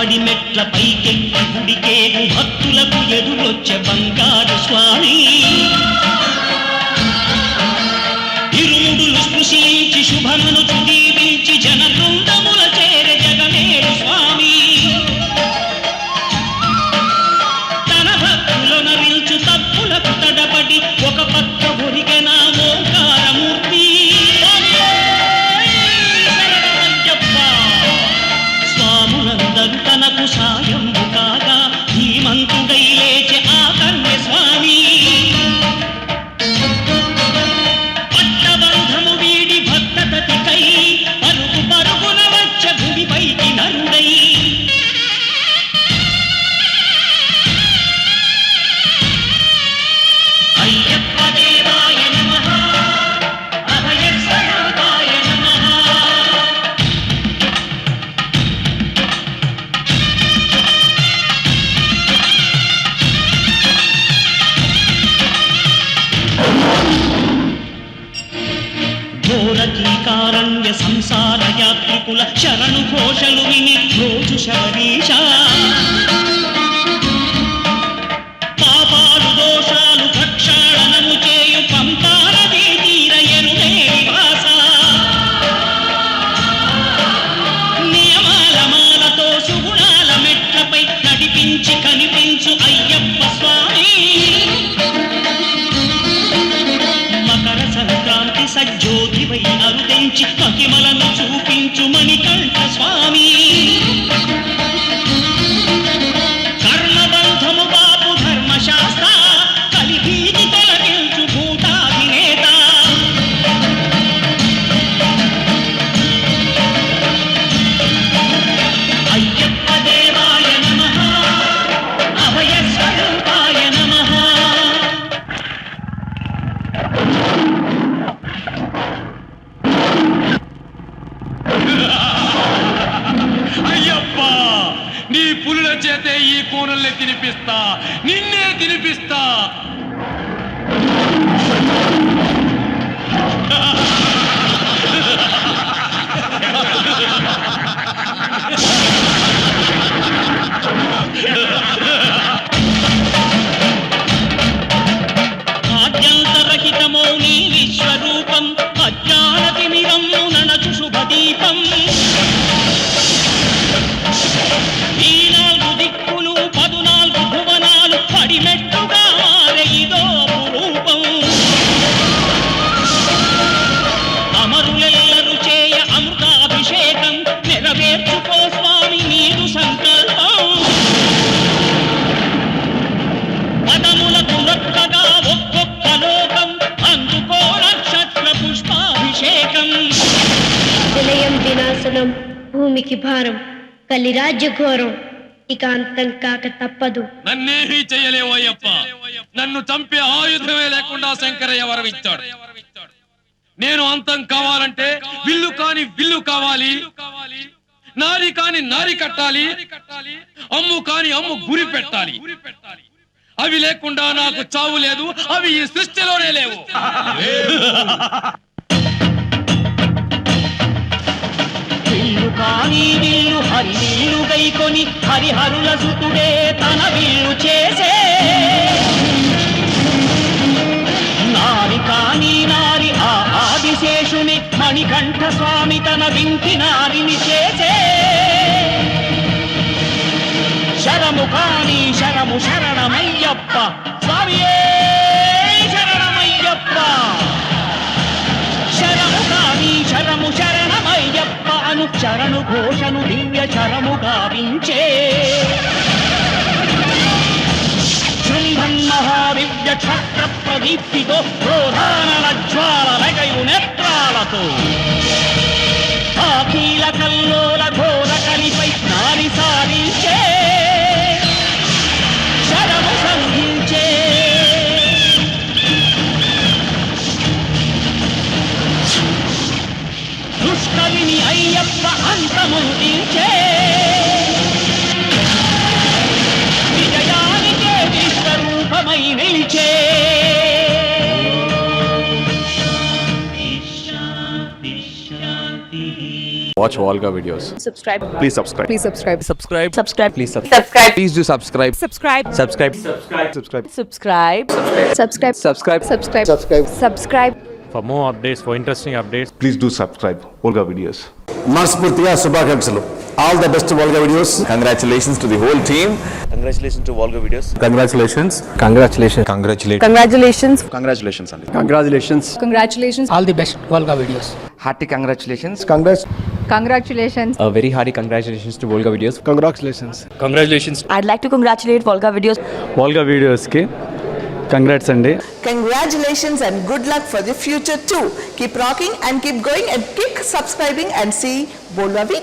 పడి మెట్ల పైకెక్కి గుడికేగు భక్తులకు ఎదురొచ్చే బంగారు స్వామి. యాత్రికుల శరణు ఘోషలు విని రోజు శబరీష సంక్రాంతి సజ్జోతివై అరుదించి మహిమలను చూపించు మణికంఠ స్వామి నీ చేతే ఈ కూనల్ని తినిపిస్తా నిన్నే తినిపిస్తా. ఆద్యంతరహితమో విశ్వరూపం అజ్ఞానతిమిరం ననచు శుభదీపం వినాశనం భూమికి భారం కలి రాజ్య ఘోరం. ఇక అంతం కాక తప్పదు. నన్నేమీ చెయ్యలేవు అయ్యప్ప. నన్ను చంపే ఆయుధమే లేకుండా శంకరయ్య వరమిచ్చాడు నేను అంతం కావాలంటే విల్లు కాని విల్లు కావాలి. నారి కాని నారి కట్టాలి. అమ్ము కాని అమ్ము గురి పెట్టాలి. అవి లేకుండా నాకు చావు లేదు. అవి ఈ సృష్టిలోనే లేవు. కానీ వీళ్ళు హరి వీళ్ళు గైకొని హరిహరుల సుతుడే తన వీళ్ళు చేసే. నారి కానీ నారి ఆ ఆదిశేషుని మణికంఠ స్వామి తన వింటి నారిని చేసే. శరము కానీ శరము శరణమయ్యప్ప స్వామియే. చరణు చరణు ఘోషను దివ్య చరము గావించే. శృంభన్ మహావిద్య ఛత్ర ప్రదీప్తితో ప్రోధాన జ్వాల నెగయు నేత్రాలతో. ఆ ఘో దుష్కవిని అయ్యప్ప అంతముందించే విజయానికే విశ్వరూపమై నిలిచే Watch Volga videos. subscribe Please subscribe. please subscribe Subscribe. subscribe Please subscribe. subscribe Please do subscribe. subscribe Subscribe. Subscribe. Subscribe. subscribe subscribe Subscribe. subscribe subscribe subscribe For more updates, for interesting updates, please do subscribe Volga videos మనస్ఫూర్తిగా శుభాకాంక్షలు all the best Volga videos Congratulations to the whole team. Congratulation to Volga videos congratulations Congratulations. Congratulations. congratulations congratulations అండి congratulations congratulations all the best Volga videos. Hearty congratulations. Congrats congratulations A very hearty congratulations to Volga Videos. Congratulations congratulations. i'd like to congratulate volga videos Volga videosకి congrats అండి Congratulations and good luck for the future too. Keep rocking and keep going and keep subscribing and see Bolva video.